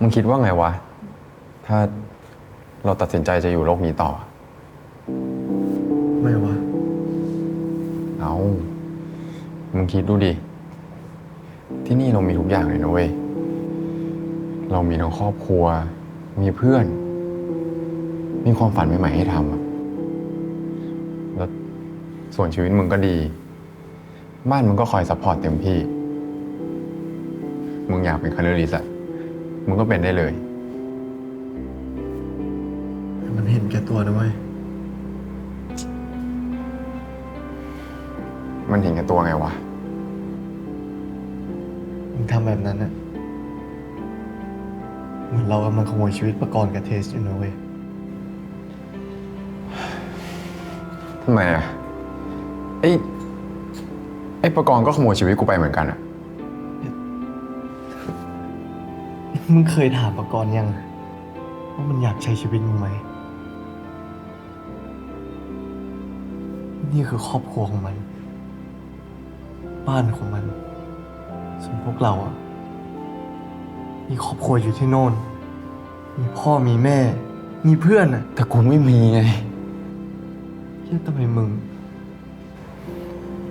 มึงคิดว่าไงวะ ถ้าเราตัดสินใจจะอยู่โลกนี้ต่อ ไม่วะ เอามึงคิดดูดิ ที่นี่เรามีทุกอย่างเลยนะเว้ย เรามีทั้งครอบครัว มีเพื่อน มีความฝันใหม่ๆให้ทำอะแล้วส่วนชีวิตมึงก็ดี บ้านมึงก็คอยซัพพอร์ตเต็มที่ มึงอยากเป็นคาร์ลิสอะ มึงก็เป็นได้เลย มันเห็นแก่ตัวนะเว้ย มันเห็นแก่ตัวไงวะ มึงทำแบบนั้นอะเหมือนเรากำลังขโมยชีวิตประกรณ์กับเทสอยู่นะเว้ย ทำไมอะไอ้ไอ้ประกรณ์ก็ขโมยชีวิตกูไปเหมือนกันอะ มึงเคยถามประกรณ์ยัง ว่ามันอยากใช้ชีวิตมึงไหม นี่คือครอบครัวของมัน บ้านของมัน ส่วนพวกเราอะมีครอบครัวอยู่ที่โน่น มีพ่อมีแม่ มีเพื่อนอะแต่กูไม่มีไงเชื่อทำไมมึง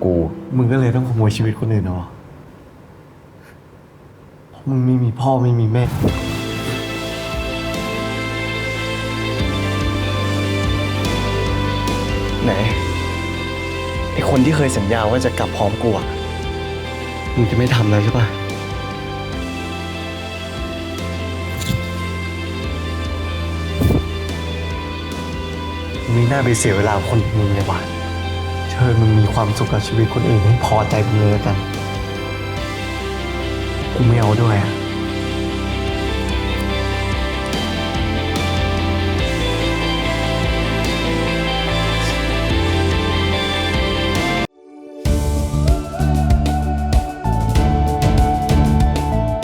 กู มึงก็เลยต้องขโมยชีวิตคนอื่นเหรอเพราะ มึงไม่มีพ่อไม่มีแม่ ไหนไอคนที่เคยสัญญาว่าจะกลับพร้อมกูอะมึงจะไม่ทำแล้วใช่ปะมึงไม่น่าไปเสียเวลากับคนอย่างมึงเลยว่ะเชิญมึงมีความสุขกับชีวิตคนอื่นให้พอใจมึงเลยละกัน กูไม่เอาด้วย